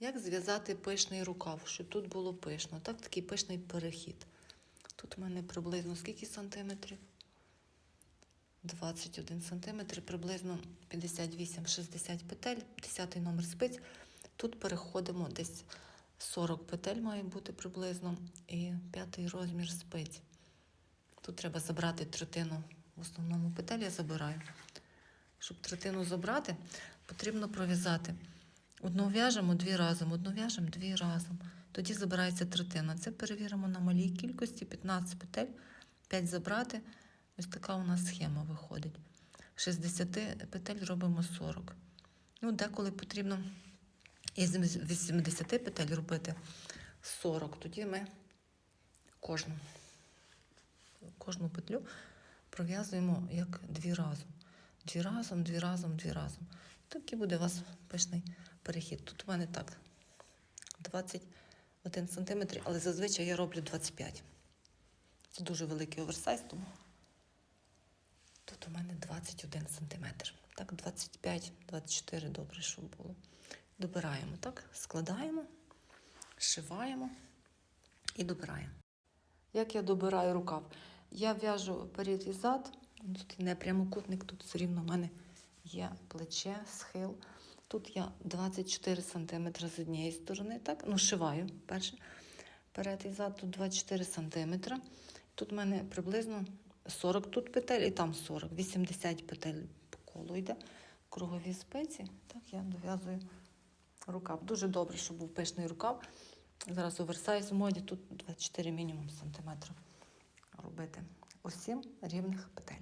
Як зв'язати пишний рукав, щоб тут було пишно? Так, такий пишний перехід. Тут у мене приблизно скільки сантиметрів? 21 сантиметр, приблизно 58-60 петель, 10 номер спиць. Тут переходимо десь 40 петель має бути приблизно, і п'ятий розмір спиць. Тут треба забрати третину в основному петель, я забираю. Щоб третину забрати, потрібно пров'язати. Одну в'яжемо дві разом, одну в'яжемо дві разом. Тоді забирається третина. Це перевіримо на малій кількості 15 петель, 5 забрати. Ось така у нас схема виходить. 60 петель робимо 40. Ну, деколи потрібно із 80 петель робити 40. Тоді ми кожну, кожну петлю пров'язуємо як дві разом. Дві разом, дві разом, дві разом. Такий буде у вас пишний перехід. Тут у мене так 21 см, але зазвичай я роблю 25. Це дуже великий оверсайз, тому тут у мене 21 см. Так, 25-24 добре, щоб було. Добираємо, так? Складаємо, зшиваємо і добираємо. Як я добираю рукав? Я в'яжу перед і зад. Тут не прямокутник, тут все рівно в мене є плече, схил. Тут я 24 см з однієї сторони, так? Ну, шиваю перше. Перед і зад, тут 24 см. Тут в мене приблизно 40 тут петель і там 40, 80 петель по колу йде. Кругові спиці. Так, я дов'язую рукав. Дуже добре, щоб був пишний рукав. Зараз оверсайз в моді, тут 24 мінімум сантиметрів робити. Усім рівних петельок.